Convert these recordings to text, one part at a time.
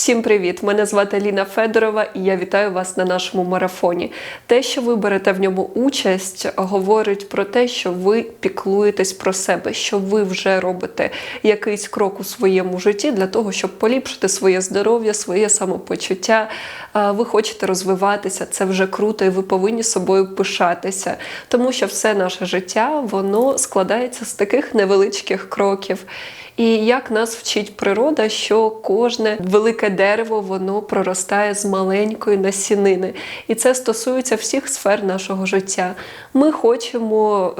Всім привіт! Мене звати Ліна Федорова і я вітаю вас на нашому марафоні. Те, що ви берете в ньому участь, говорить про те, що ви піклуєтесь про себе, що ви вже робите якийсь крок у своєму житті для того, щоб поліпшити своє здоров'я, своє самопочуття. Ви хочете розвиватися, це вже круто, і ви повинні собою пишатися, тому що все наше життя воно складається з таких невеличких кроків. І як нас вчить природа, що кожне велике дерево воно проростає з маленької насінини, і це стосується всіх сфер нашого життя. Ми хочемо.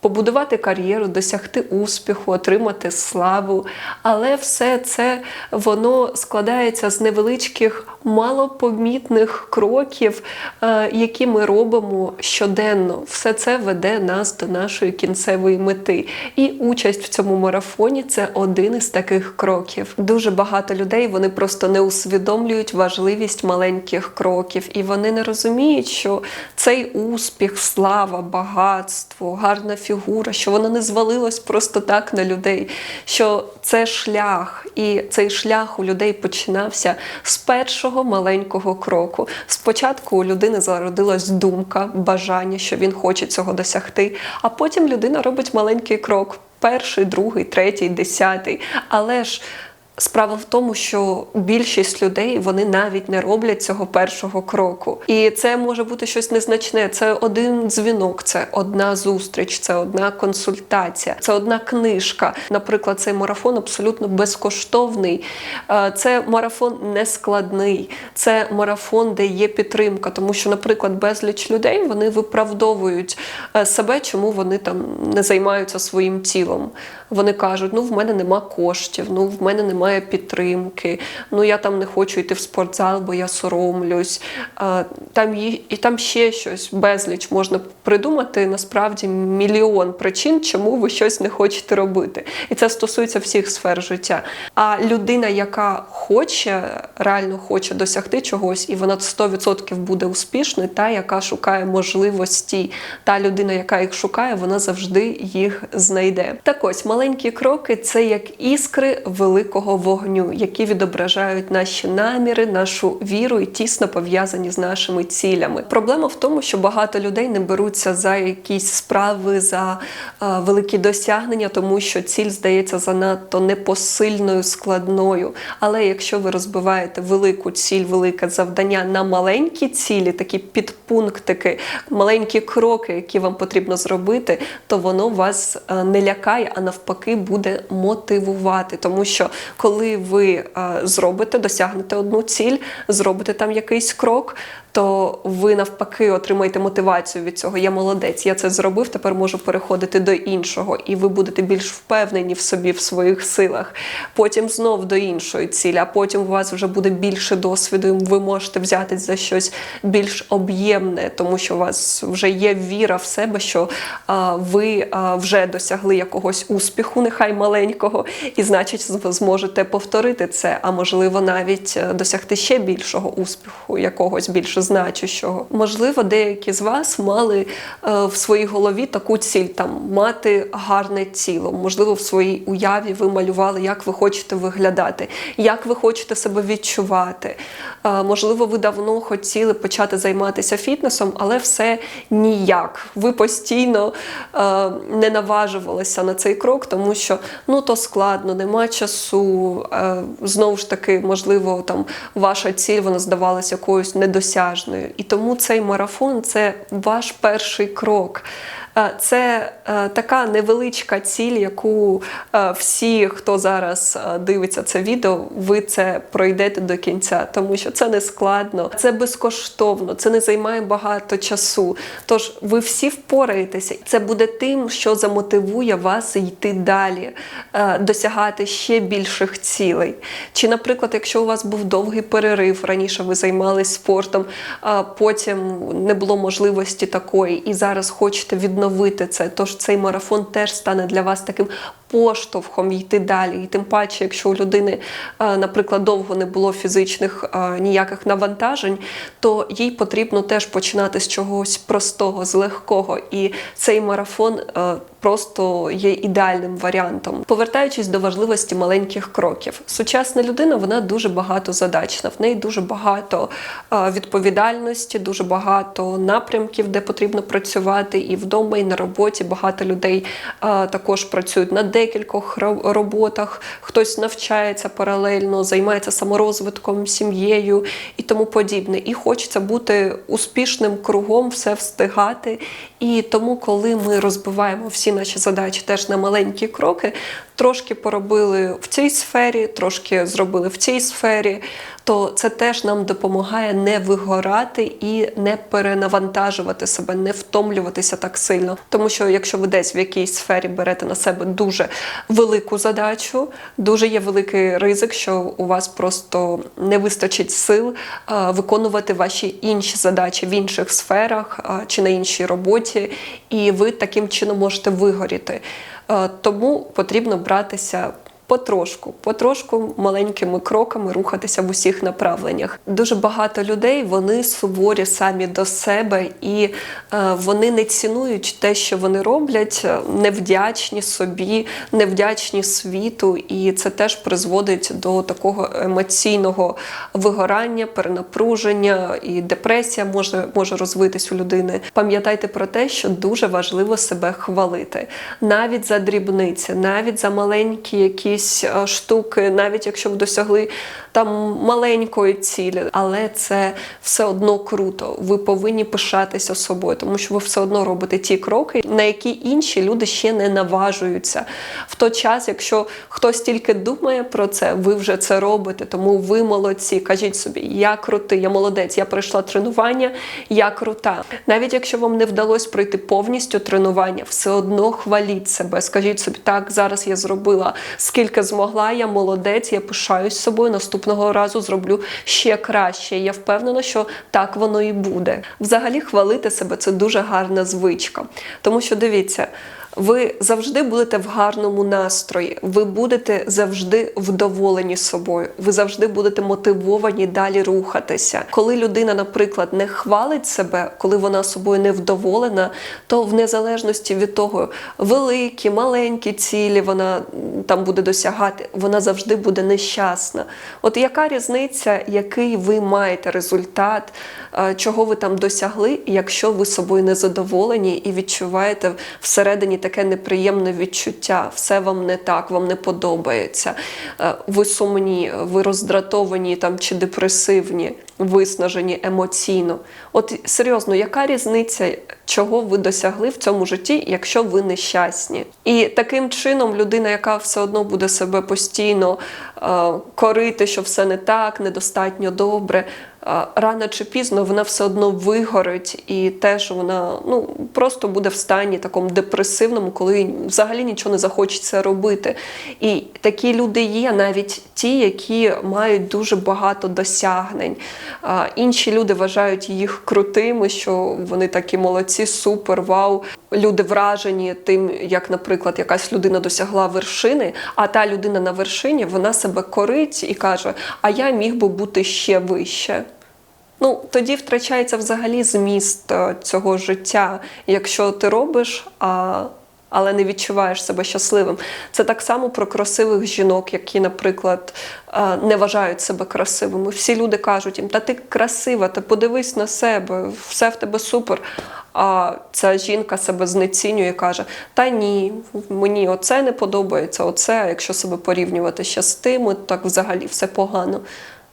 Побудувати кар'єру, досягти успіху, отримати славу, але все це воно складається з невеличких, малопомітних кроків, е, які ми робимо щоденно. Все це веде нас до нашої кінцевої мети. І участь в цьому марафоні це один із таких кроків. Дуже багато людей вони просто не усвідомлюють важливість маленьких кроків, і вони не розуміють, що цей успіх, слава, багатство, гарна фігура, що воно не звалилось просто так на людей, що це шлях, і цей шлях у людей починався з першого маленького кроку. Спочатку у людини зародилась думка, бажання, що він хоче цього досягти, а потім людина робить маленький крок. Перший, другий, третій, десятий. Але ж Справа в тому, що більшість людей вони навіть не роблять цього першого кроку. І це може бути щось незначне. Це один дзвінок, це одна зустріч, це одна консультація, це одна книжка. Наприклад, цей марафон абсолютно безкоштовний. Е, Це марафон нескладний, це марафон, де є підтримка. Тому що, наприклад, безліч людей вони виправдовують е, себе, чому вони там не займаються своїм тілом. Вони кажуть: ну в мене нема коштів, ну в мене немає підтримки, ну я там не хочу йти в спортзал, бо я соромлюсь. Там є і там ще щось безліч можна придумати насправді мільйон причин, чому ви щось не хочете робити. І це стосується всіх сфер життя. А людина, яка хоче, реально хоче досягти чогось, і вона 100% буде успішною, та яка шукає можливості, та людина, яка їх шукає, вона завжди їх знайде. Так ось маленькі кроки це як іскри великого вогню, які відображають наші наміри, нашу віру і тісно пов'язані з нашими цілями. Проблема в тому, що багато людей не беруться за якісь справи, за е, великі досягнення, тому що ціль здається занадто непосильною, складною. Але якщо ви розбиваєте велику ціль, велике завдання на маленькі цілі, такі підпунктики, маленькі кроки, які вам потрібно зробити, то воно вас е, не лякає, а навпаки буде мотивувати. Тому що коли ви е, зробите, досягнете одну ціль, зробите там якийсь крок. То ви навпаки отримаєте мотивацію від цього. Я молодець, я це зробив. Тепер можу переходити до іншого, і ви будете більш впевнені в собі, в своїх силах. Потім знов до іншої цілі, а потім у вас вже буде більше досвіду. і Ви можете взятись за щось більш об'ємне, тому що у вас вже є віра в себе, що а, ви а, вже досягли якогось успіху, нехай маленького, і значить, зможете повторити це, а можливо, навіть е, досягти ще більшого успіху, якогось більш значущого. Можливо, деякі з вас мали е, в своїй голові таку ціль там мати гарне тіло. Можливо, в своїй уяві ви малювали, як ви хочете виглядати, як ви хочете себе відчувати. Е, можливо, ви давно хотіли почати займатися фітнесом, але все ніяк. Ви постійно е, не наважувалися на цей крок, тому що ну то складно, нема часу. Знову ж таки, можливо, там ваша ціль вона здавалася якоюсь недосяжною. І тому цей марафон це ваш перший крок. Е, Це е, така невеличка ціль, яку е, всі, хто зараз дивиться це відео, ви це пройдете до кінця, тому що це не складно, це безкоштовно, це не займає багато часу. Тож ви всі впораєтеся. Це буде тим, що замотивує вас йти далі, досягати ще більших цілей. Чи, наприклад, якщо у вас був довгий перерив, раніше ви займалися спортом, а потім не було можливості такої, і зараз хочете відновити це. Тож цей марафон теж стане для вас таким поштовхом йти далі. І тим паче, якщо у людини, е, наприклад, довго не було фізичних е, ніяких навантажень, то їй потрібно теж починати з чогось простого, з легкого. І цей марафон е, просто є ідеальним варіантом. Повертаючись до важливості маленьких кроків, сучасна людина вона дуже багатозадачна, в неї дуже багато відповідальності, дуже багато напрямків, де потрібно працювати, і вдома, і на роботі багато людей також працюють на декількох роботах. Хтось навчається паралельно, займається саморозвитком, сім'єю і тому подібне. І хочеться бути успішним кругом, все встигати. І тому, коли ми розбиваємо всі наші задачі теж на маленькі кроки, трошки поробили в цій сфері, трошки зробили в цій сфері, то це теж нам допомагає не вигорати і не перенавантажувати себе, не втомлюватися так сильно. Тому що якщо ви десь в якійсь сфері берете на себе дуже велику задачу, дуже є великий ризик, що у вас просто не вистачить сил е, виконувати ваші інші задачі в інших сферах е, чи на іншій роботі, і ви таким чином можете вигоріти. Е, Тому потрібно братися потрошку, потрошку маленькими кроками рухатися в усіх направленнях. Дуже багато людей вони суворі самі до себе і е, вони не цінують те, що вони роблять, е, невдячні собі, невдячні світу, і це теж призводить до такого емоційного вигорання, перенапруження і депресія може, може розвитись у людини. Пам'ятайте про те, що дуже важливо себе хвалити, навіть за дрібниці, навіть за маленькі якісь е, штуки, навіть якщо ви досягли там маленької цілі, але це все одно круто. Ви повинні пишатися собою, тому що ви все одно робите ті кроки, на які інші люди ще не наважуються. В той час, якщо хтось тільки думає про це, ви вже це робите, тому ви молодці. Кажіть собі, я крутий, я молодець, я пройшла тренування, я крута. Навіть якщо вам не вдалося пройти повністю тренування, все одно хваліть себе. Скажіть собі, так, зараз я зробила скільки змогла, я молодець, я пишаюсь собою. Наступного разу зроблю ще краще. Я впевнена, що так воно і буде. Взагалі, хвалити себе це дуже гарна звичка. Тому що дивіться. Ви завжди будете в гарному настрої, ви будете завжди вдоволені собою, ви завжди будете мотивовані далі рухатися. Коли людина, наприклад, не хвалить себе, коли вона собою не вдоволена, то в незалежності від того, великі, маленькі цілі вона там буде досягати, вона завжди буде нещасна. От яка різниця, який ви маєте результат, чого ви там досягли, якщо ви собою не задоволені і відчуваєте всередині таке неприємне відчуття, все вам не так, вам не подобається, е, ви сумні, ви роздратовані там чи депресивні, виснажені емоційно. От серйозно, яка різниця, чого ви досягли в цьому житті, якщо ви нещасні? І таким чином людина, яка все одно буде себе постійно е, корити, що все не так, недостатньо добре. е, Рано чи пізно вона все одно вигорить, і теж вона ну просто буде в стані такому депресивному, коли взагалі нічого не захочеться робити. І такі люди є, навіть ті, які мають дуже багато досягнень. Інші люди вважають їх крутими, що вони такі молодці, супер, вау. Люди вражені тим, як, наприклад, якась людина досягла вершини, а та людина на вершині вона себе корить і каже: А я міг би бути ще вище. Ну, тоді втрачається взагалі зміст е, цього життя, якщо ти робиш, а, але не відчуваєш себе щасливим. Це так само про красивих жінок, які, наприклад, е, не вважають себе красивими. Всі люди кажуть їм, та ти красива, ти подивись на себе, все в тебе супер. А ця жінка себе знецінює і каже: Та ні, мені оце не подобається, оце, а якщо себе порівнювати ще з тим, так взагалі все погано.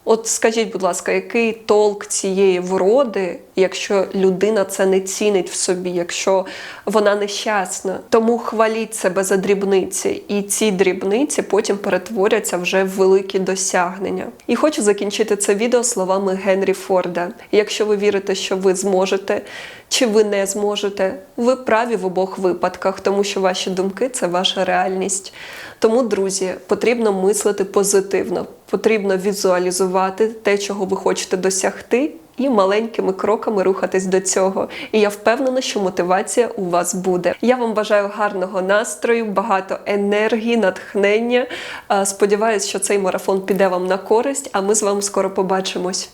От скажіть, будь ласка, який толк цієї вроди, якщо людина це не цінить в собі, якщо вона нещасна? Тому хваліть себе за дрібниці, і ці дрібниці потім перетворяться вже в великі досягнення. І хочу закінчити це відео словами Генрі Форда: якщо ви вірите, що ви зможете, чи ви не зможете, ви праві в обох випадках, тому що ваші думки це ваша реальність. Тому, друзі, потрібно мислити позитивно, потрібно візуалізувати те, чого ви хочете досягти, і маленькими кроками рухатись до цього. І я впевнена, що мотивація у вас буде. Я вам бажаю гарного настрою, багато енергії, натхнення. Е, Сподіваюсь, що цей марафон піде вам на користь, а ми з вами скоро побачимось.